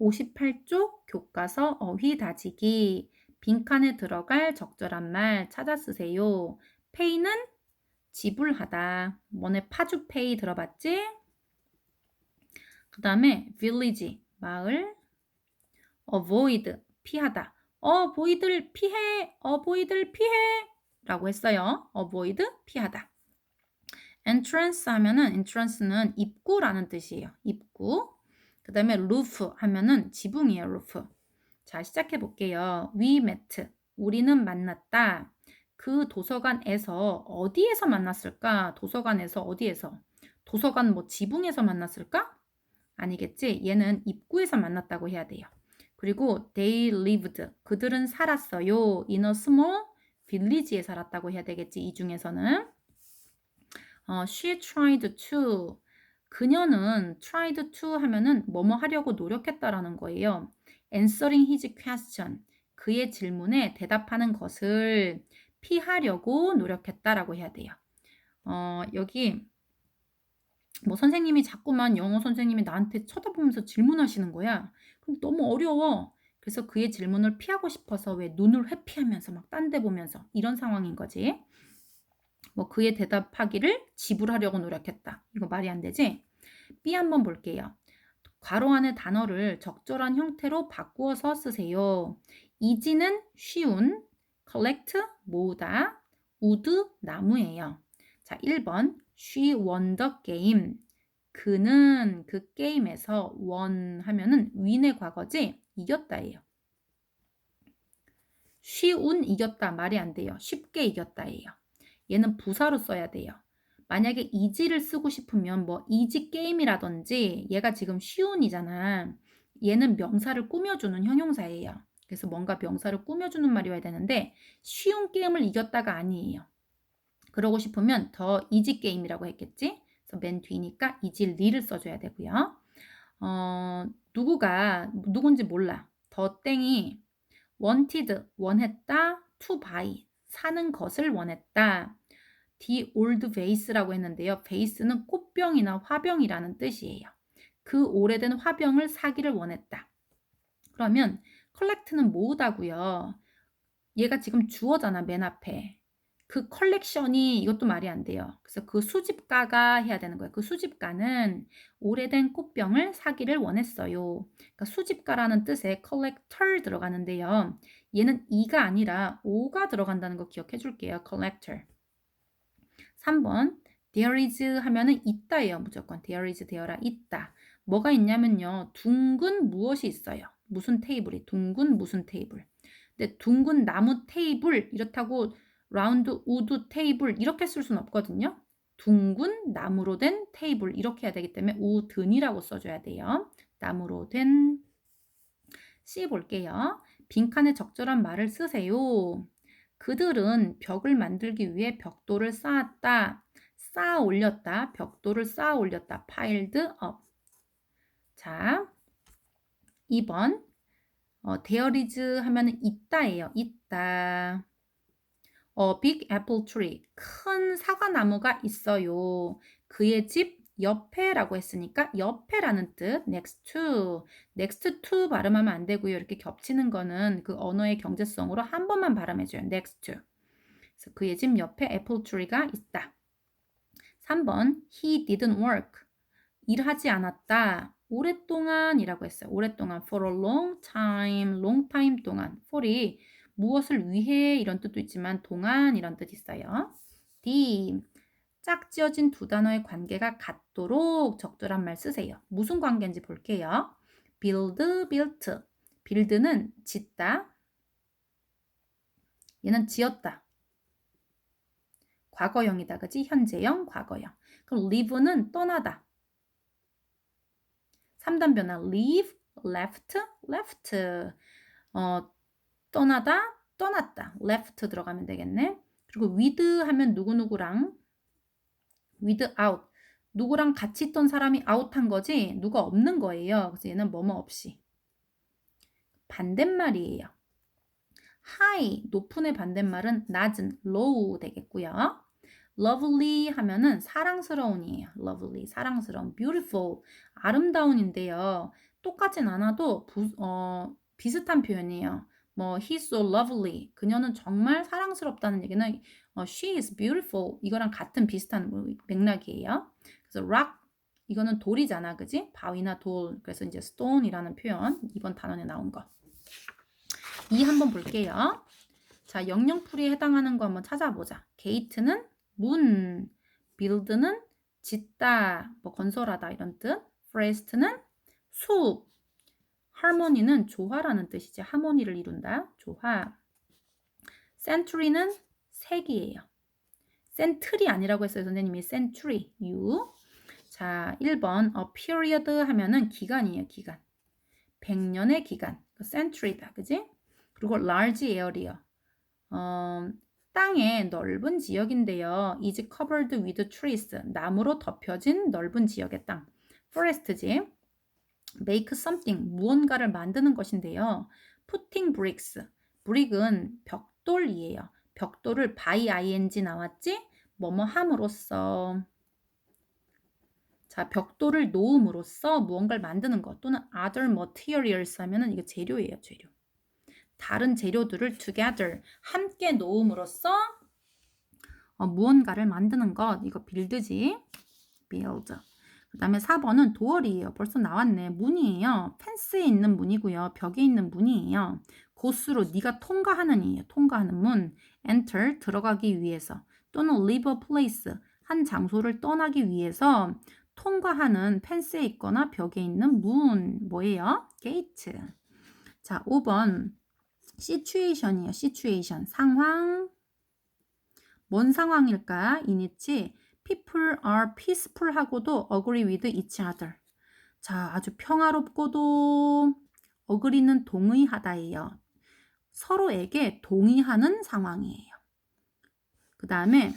58쪽 교과서 어휘 다지기. 빈칸에 들어갈 적절한 말 찾아 쓰세요. pay는 지불하다. 뭐네 파주 pay 들어봤지? 그 다음에 village 마을 avoid 피하다. avoid를 피해. avoid를 피해. 라고 했어요. avoid 피하다. entrance 하면은 entrance는 입구라는 뜻이에요. 입구. 그 다음에 roof 하면은 지붕이에요. roof. 자, 시작해 볼게요. We met. 우리는 만났다. 그 도서관에서 어디에서 만났을까? 도서관에서 어디에서? 도서관 뭐 지붕에서 만났을까? 아니겠지? 얘는 입구에서 만났다고 해야 돼요. 그리고 they lived. 그들은 살았어요. in a small village에 살았다고 해야 되겠지. 이 중에서는. 어, she tried to. 그녀는 tried to 하면은 뭐뭐 하려고 노력했다라는 거예요. answering his question. 그의 질문에 대답하는 것을 피하려고 노력했다라고 해야 돼요. 어, 여기 뭐 선생님이 자꾸만 영어 선생님이 나한테 쳐다보면서 질문하시는 거야. 근데 너무 어려워. 그래서 그의 질문을 피하고 싶어서 왜 눈을 회피하면서 막 딴 데 보면서 이런 상황인 거지. 뭐 그의 대답하기를 지불하려고 노력했다. 이거 말이 안 되지? B 한번 볼게요. 괄호 안의 단어를 적절한 형태로 바꾸어서 쓰세요. 이지는 쉬운, collect 모으다, 우드 나무예요. 자, 1번 she won the game. 그는 그 게임에서 won 하면은 win의 과거지 이겼다예요. 쉬운 이겼다 말이 안 돼요. 쉽게 이겼다예요. 얘는 부사로 써야 돼요. 만약에 이지를 쓰고 싶으면 뭐 이지 게임이라든지 얘가 지금 쉬운이잖아. 얘는 명사를 꾸며주는 형용사예요. 그래서 뭔가 명사를 꾸며주는 말이 와야 되는데 쉬운 게임을 이겼다가 아니에요. 그러고 싶으면 더 이지 게임이라고 했겠지? 그래서 맨 뒤니까 이지 리를 써줘야 되고요. 어, 누구가 누군지 몰라. 더 땡이 wanted 원했다 to buy 사는 것을 원했다. the old vase라고 했는데요. vase는 꽃병이나 화병이라는 뜻이에요. 그 오래된 화병을 사기를 원했다. 그러면 collect는 모으다고요. 얘가 지금 주어잖아, 맨 앞에. 그 컬렉션이 이것도 말이 안 돼요. 그래서 그 수집가가 해야 되는 거예요. 그 수집가는 오래된 꽃병을 사기를 원했어요. 그러니까 수집가라는 뜻에 collector 들어가는데요. 얘는 이가 아니라 오가 들어간다는 거 기억해 줄게요. collector. 3번 there is 하면은 있다예요. 무조건 there is there라 있다. 뭐가 있냐면요. 둥근 무엇이 있어요. 무슨 테이블이 둥근 무슨 테이블. 근데 둥근 나무 테이블 이렇다고 라운드 우드 테이블 이렇게 쓸 수는 없거든요. 둥근 나무로 된 테이블 이렇게 해야 되기 때문에 우든이라고 써줘야 돼요. 나무로 된 C 볼게요. 빈칸에 적절한 말을 쓰세요. 그들은 벽을 만들기 위해 벽돌을 쌓았다. 쌓아 올렸다. 벽돌을 쌓아 올렸다. piled up. 자, 2번. 어, there is 하면은 있다예요. 있다. 어, big apple tree. 큰 사과 나무가 있어요. 그의 집 옆에라고 했으니까 옆에라는 뜻 next to next to 발음하면 안 되고요. 이렇게 겹치는 거는 그 언어의 경제성으로 한 번만 발음해 줘요. next to 그래서 그의 집 옆에 애플 트리가 있다. 3번 he didn't work 일하지 않았다. 오랫동안이라고 했어요. 오랫동안 for a long time, long time 동안 for이 무엇을 위해 이런 뜻도 있지만 동안 이런 뜻이 있어요. D 짝 지어진 두 단어의 관계가 같도록 적절한 말 쓰세요. 무슨 관계인지 볼게요. build, built. build는 짓다. 얘는 지었다. 과거형이다. 그지? 현재형, 과거형. 그럼 live는 떠나다. 3단 변화 leave, left, left. 어, 떠나다, 떠났다. left 들어가면 되겠네. 그리고 with 하면 누구누구랑 without 누구랑 같이 있던 사람이 아웃한 거지 누가 없는 거예요. 그래서 얘는 뭐뭐 없이 반대말이에요. high 높은의 반대말은 낮은 low 되겠고요. lovely 하면은 사랑스러운이에요. lovely 사랑스러운 beautiful 아름다운인데요. 똑같진 않아도 부, 어, 비슷한 표현이에요. 뭐 he's so lovely. 그녀는 정말 사랑스럽다는 얘기는 어, she is beautiful. 이거랑 같은 비슷한 뭐 맥락이에요. 그래서 rock 이거는 돌이잖아. 그지? 바위나 돌. 그래서 이제 stone이라는 표현 이번 단원에 나온 거. 이 한번 볼게요. 자, 영영풀이에 해당하는 거 한번 찾아보자. gate는 문, build는 짓다, 뭐 건설하다 이런 뜻. forest는 숲, harmony는 조화라는 뜻이지. 하모니를 이룬다. 조화. century는 색이에요. century 아니라고 했어요. 선생님이 century. U. 자, 1번 a period 하면은 기간이에요. 기간. 100년의 기간. century다. 그지? 그리고 large area. 어, 땅의 넓은 지역인데요. is covered with trees. 나무로 덮여진 넓은 지역의 땅. forest지. make something. 무언가를 만드는 것인데요. putting bricks. brick은 벽돌이에요. 벽돌을 by ing 나왔지? 뭐뭐 함으로써. 자, 벽돌을 놓음으로써 무언가를 만드는 것 또는 other materials 하면은 이게 재료예요, 재료. 다른 재료들을 together 함께 놓음으로써 어, 무언가를 만드는 것. 이거 빌드지? build. 그 다음에 4번은 도어리예요. 벌써 나왔네. 문이에요. 펜스에 있는 문이고요. 벽에 있는 문이에요 고수로 네가 통과하는 이에요 통과하는 문 enter 들어가기 위해서 또는 leave a place 한 장소를 떠나기 위해서 통과하는 펜스에 있거나 벽에 있는 문 뭐예요? 게이트 자 5번 situation이에요. situation. 상황. 뭔 상황일까? 이니치 people are peaceful 하고도 agree with each other. 자, 아주 평화롭고도 agree는 동의하다예요. 서로에게 동의하는 상황이에요. 그 다음에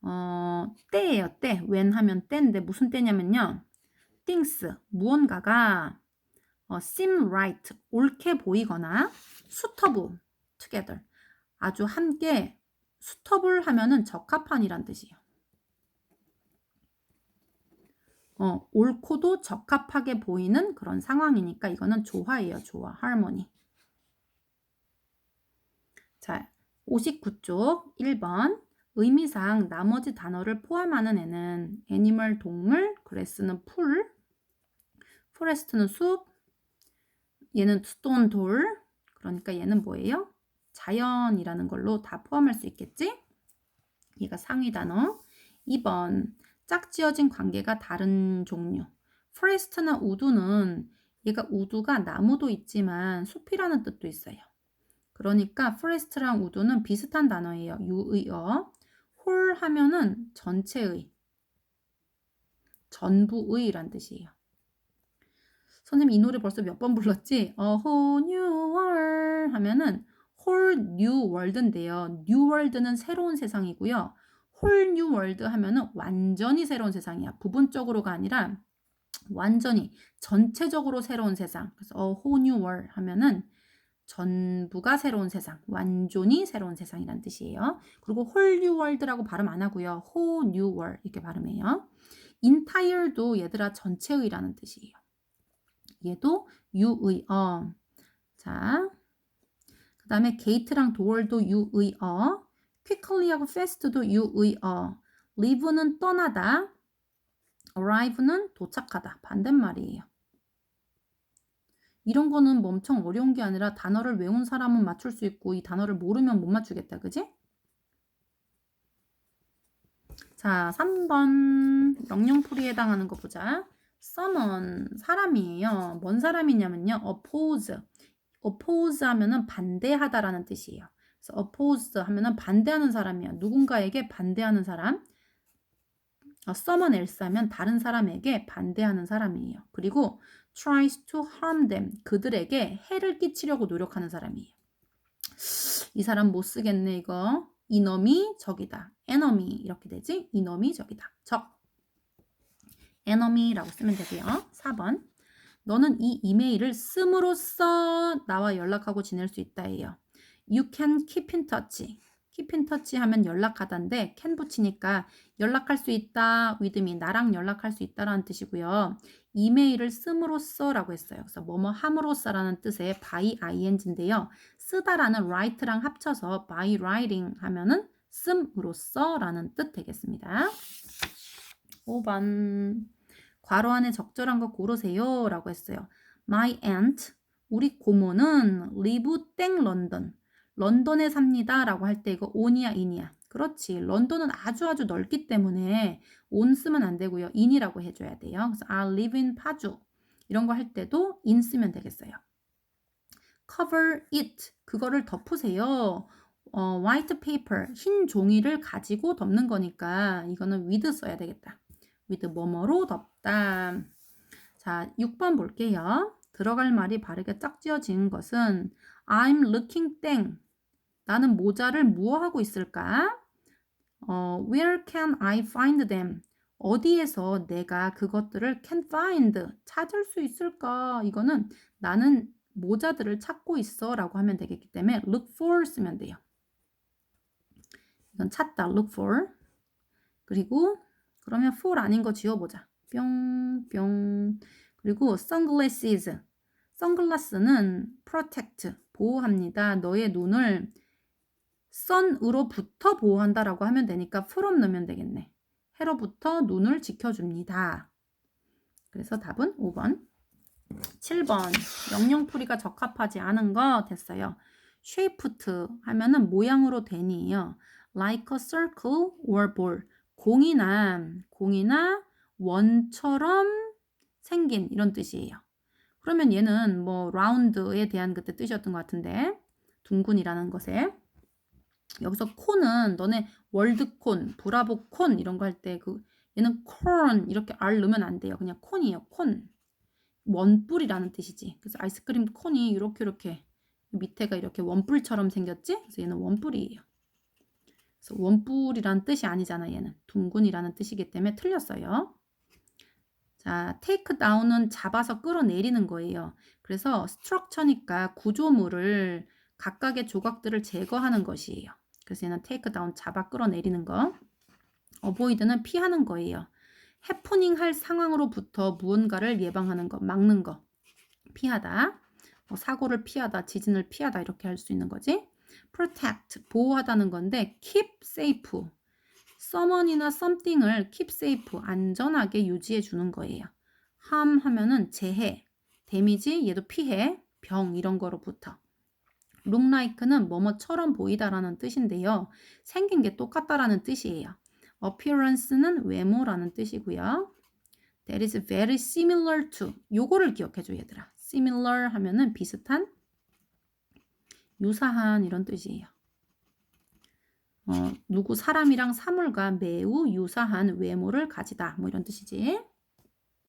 어, 때예요, 때. when 하면 때인데 무슨 때냐면요. things, 무언가가 어, seem right, 옳게 보이거나 suitable, together. 아주 함께 suitable 하면은 적합한이란 뜻이에요. 어, 옳고도 적합하게 보이는 그런 상황이니까 이거는 조화예요, 조화, harmony. 자, 59쪽 1번 의미상 나머지 단어를 포함하는 애는 애니멀 동물, 그레스는 풀, 포레스트는 숲, 얘는 스톤 돌. 그러니까 얘는 뭐예요? 자연이라는 걸로 다 포함할 수 있겠지? 얘가 상위 단어. 2번 짝지어진 관계가 다른 종류. 포레스트나 우두는 얘가 우두가 나무도 있지만 숲이라는 뜻도 있어요. 그러니까 포레스트랑 우두는 비슷한 단어예요. 유의어. 홀 하면은 전체의, 전부의란 뜻이에요. 선생님 이 노래 벌써 몇 번 불렀지? A whole new world 하면은 whole new world인데요. new world는 새로운 세상이고요. whole new world 하면은 완전히 새로운 세상이야. 부분적으로가 아니라 완전히 전체적으로 새로운 세상. 그래서 a whole new world 하면은 전부가 새로운 세상, 완전히 새로운 세상이란 뜻이에요. 그리고 whole new world라고 발음 안 하고요. whole new world 이렇게 발음해요. entire도 얘들아 전체의라는 뜻이에요. 얘도 유의 어. 자, 그 다음에 gate랑 door도 유의 어. quickly하고 fast도 유의 어. leave는 떠나다. arrive는 도착하다. 반대말이에요. 이런 거는 뭐 엄청 어려운 게 아니라 단어를 외운 사람은 맞출 수 있고 이 단어를 모르면 못 맞추겠다. 그지? 자, 3번 영영풀이에 해당하는 거 보자. summon 사람이에요. 뭔 사람이냐면요. oppose. oppose 하면은 반대하다라는 뜻이에요. 그래서 oppose 하면은 반대하는 사람이야. 누군가에게 반대하는 사람. 어, someone else 하면 다른 사람에게 반대하는 사람이에요. 그리고 tries to harm them. 그들에게 해를 끼치려고 노력하는 사람이에요. 이 사람 못 쓰겠네 이거. 이놈이 적이다. enemy 이렇게 되지? 이놈이 적이다. 적. enemy라고 쓰면 되고요. 4번. 너는 이 이메일을 씀으로써 나와 연락하고 지낼 수 있다예요. You can keep in touch. Touch 하면 연락하다인데 can 붙이니까 연락할 수 있다. me 나랑 연락할 수 있다라는 뜻이고요. 이메일을 씀으로써라고 했어요. 그래서 뭐뭐 함으로써라는 뜻의 by ing인데요. 쓰다라는 write랑 합쳐서 by writing 하면은 씀으로써라는 뜻 되겠습니다. 5번 괄호 안에 적절한 거 고르세요 라고 했어요. My aunt 우리 고모는 live 땡 런던 런던에 삽니다. 라고 할 때 이거 on이야 in이야. 그렇지. 런던은 아주 아주 넓기 때문에 on 쓰면 안 되고요 in이라고 해줘야 돼요. 그래서 I live in 파주 이런 거 할 때도 in 쓰면 되겠어요. Cover it. 그거를 덮으세요. 어, white paper. 흰 종이를 가지고 덮는 거니까 이거는 with 써야 되겠다. with 뭐뭐로 덮다. 자 6번 볼게요. 들어갈 말이 바르게 짝지어진 것은 I'm looking 땡. 나는 모자를 무엇하고 있을까? 어, where can I find them? 어디에서 내가 그것들을 can find 찾을 수 있을까? 이거는 나는 모자들을 찾고 있어 라고 하면 되겠기 때문에 look for 쓰면 돼요. 이건 찾다 look for 그리고 그러면 for 아닌 거 지워보자. 뿅, 뿅. 그리고 sunglasses. 선글라스는 protect, 보호합니다. 너의 눈을 sun으로부터 보호한다라고 하면 되니까 from 넣으면 되겠네. 해로부터 눈을 지켜줍니다. 그래서 답은 5번. 7번. 영영풀이가 적합하지 않은 거 됐어요. shaped 하면은 모양으로 된이에요. like a circle or ball. 공이나 공이나 원처럼 생긴 이런 뜻이에요. 그러면 얘는 뭐 라운드에 대한 그때 뜻이었던 것 같은데 둥근이라는 것에 여기서 콘은 너네 월드콘, 브라보콘 이런 거 할 때 그 얘는 콘 이렇게 R 넣으면 안 돼요. 그냥 콘이에요. 콘. 원뿔이라는 뜻이지. 그래서 아이스크림 콘이 이렇게 이렇게 밑에가 이렇게 원뿔처럼 생겼지? 그래서 얘는 원뿔이에요. 그래서 원뿔이라는 뜻이 아니잖아. 얘는 둥근이라는 뜻이기 때문에 틀렸어요. 자, take down은 잡아서 끌어내리는 거예요. 그래서 structure니까 구조물을 각각의 조각들을 제거하는 것이에요. 그래서 얘는 down 잡아 끌어내리는 거. avoid는 피하는 거예요. 해프닝 할 상황으로부터 무언가를 예방하는 거, 막는 거. 피하다. 뭐 사고를 피하다, 지진을 피하다 이렇게 할 수 있는 거지. protect 보호하다는 건데 keep safe someone이나 something을 keep safe 안전하게 유지해 주는 거예요. harm 하면은 재해, 데미지 얘도 피해, 병 이런 거로부터. Like는 뭐뭐처럼 보이다라는 뜻인데요. 생긴 게 똑같다라는 뜻이에요. appearance는 외모라는 뜻이고요. That is very similar to. 요거를 기억해줘 얘들아. similar 하면은 비슷한, 유사한 이런 뜻이에요. 어, 누구 사람이랑 사물과 매우 유사한 외모를 가지다. 뭐 이런 뜻이지.